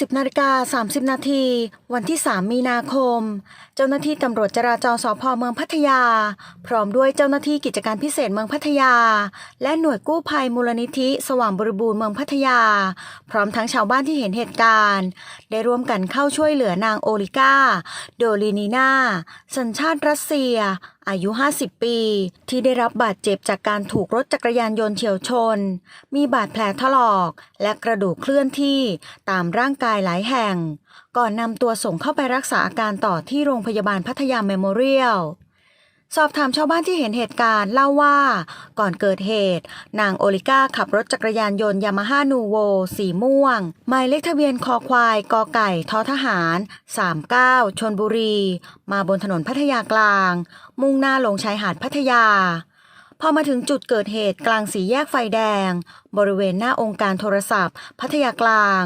10นาฬิกา30 นาที วันที่ 3 มีนาคม เจ้าหน้าที่ตำรวจจราจรสพเมืองพัทยา พร้อมด้วยเจ้าหน้าที่กิจการพิเศษเมืองพัทยา และหน่วยกู้ภัยมูลนิธิ สว่างบริบูรณ์เมืองพัทยา พร้อมทั้งชาวบ้านที่เห็นเหตุการณ์ ได้ร่วมกันเข้าช่วยเหลือนางโอลิก้า โดลินีนาสัญชาติรัสเซีย อายุ 50 ปี ที่ได้รับบาดเจ็บจากการถูกรถจักรยานยนต์เฉียวชน มีบาดแผลถลอก และกระดูกเคลื่อนที่ตามร่างกายหลายแห่ง ก่อนนำตัวส่งเข้าไปรักษาอาการต่อที่โรงพยาบาลพัทยาเมโมเรียล สอบถามชาวบ้านที่เห็นเหตุการณ์เล่าว่า ก่อนเกิดเหตุ นางโอลิก้าขับรถจักรยานยนต์ยามาฮ่านูโวสีม่วง หมายเลขทะเบียนคอควายกอไก่ทอทหาร 39 ชนบุรี มาบนถนนพัทยากลาง มุ่งหน้าลงชายหาดพัทยา พอมาถึงจุดเกิดเหตุกลางสี่แยกไฟแดง บริเวณหน้าองค์การโทรศัพท์ พัทยากลาง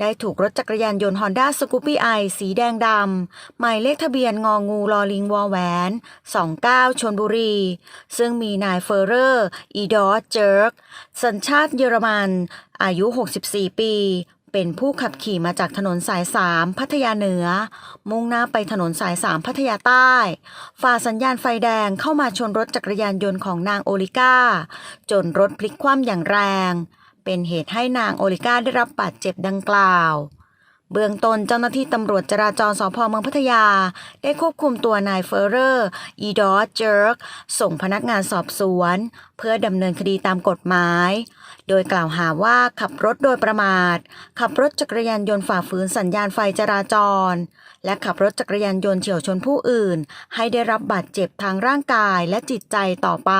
ได้ถูกรถจักรยานยนต์ฮอนด้าสกูปปี้ไอสีแดงดำ หมายเลขทะเบียนงองูลอลิงวอแหวน 29 ชนบุรี ซึ่งมีนายเฟอร์เรอร์ อีดอสเจิร์ก สัญชาติเยอรมัน อายุ 64 ปี เป็นผู้ขับขี่มาจากถนนสาย3พัทยาเหนือ มุ่งหน้าไปถนนสาย3พัทยาใต้ ฝ่าสัญญาณไฟแดงเข้ามาชนรถจักรยานยนต์ของนางโอลิก้า จนรถพลิกคว่ำอย่างแรง เป็นเหตุให้นางโอลิก้าได้รับบาดเจ็บดังกล่าว เบื้องต้นเจ้าหน้าที่ตำรวจจราจรสพเมืองพัทยา ได้ควบคุมตัวนายเฟอร์เรอร์อีดอสเจิร์กส่งพนักงานสอบสวน เพื่อดำเนินคดีตามกฎหมาย โดยกล่าวหาว่าขับรถโดยประมาท ขับรถจักรยานยนต์ฝ่าฝืนสัญญาณไฟจราจร และขับรถจักรยานยนต์เฉี่ยวชนผู้อื่น ให้ได้รับบาดเจ็บทางร่างกายและจิตใจต่อไป